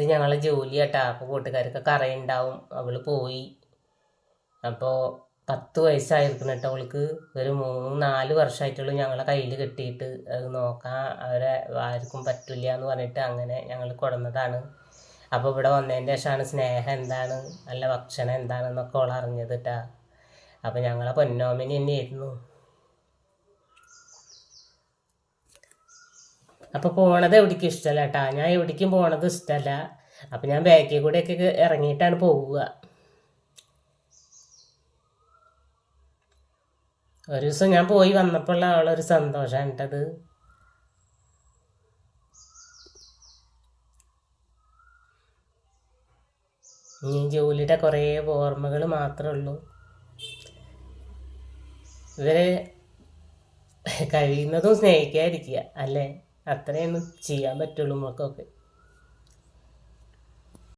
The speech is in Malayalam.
ഇത് ഞങ്ങളെ ജോലി കേട്ടാ അപ്പോൾ കൂട്ടുകാർക്കൊക്കെ അറിയുണ്ടാവും അവൾ പോയി. അപ്പോൾ പത്ത് വയസ്സായിരിക്കണം കേട്ടോ അവൾക്ക്. ഒരു മൂന്ന് നാല് വർഷമായിട്ടുള്ളൂ ഞങ്ങളെ കയ്യിൽ കെട്ടിയിട്ട്. അത് നോക്കാൻ അവരെ ആർക്കും പറ്റില്ല എന്ന് പറഞ്ഞിട്ട് അങ്ങനെ ഞങ്ങൾ കൊടുന്നതാണ്. അപ്പോൾ ഇവിടെ വന്നതിന്റെ ശേഷമാണ് സ്നേഹം എന്താണ് നല്ല ഭക്ഷണം എന്താണെന്നൊക്കെ അവൾ അറിഞ്ഞത് കേട്ടാ അപ്പോൾ ഞങ്ങളെ പൊന്നോമിനി തന്നെയായിരുന്നു. അപ്പോൾ പോണത് എവിടേക്കും ഇഷ്ടമല്ല കേട്ടാ ഞാൻ എവിടേക്കും പോണത് ഇഷ്ടമല്ല അപ്പം ഞാൻ ബാക്കിൽ കൂടെയൊക്കെ ഇറങ്ങിയിട്ടാണ് പോവുക. ഒരു ദിവസം ഞാൻ പോയി വന്നപ്പോഴുള്ള അവളൊരു സന്തോഷമാണ് കേട്ടത് ഇനി ജോലിയുടെ കുറേ ഓർമ്മകൾ മാത്രമേ ഉള്ളൂ. ഇവരെ കഴിയുന്നതും സ്നേഹിക്കാതിരിക്കുക അല്ലേ? അത്രയൊന്നും ചെയ്യാൻ പറ്റുള്ളൂ നമുക്കൊക്കെ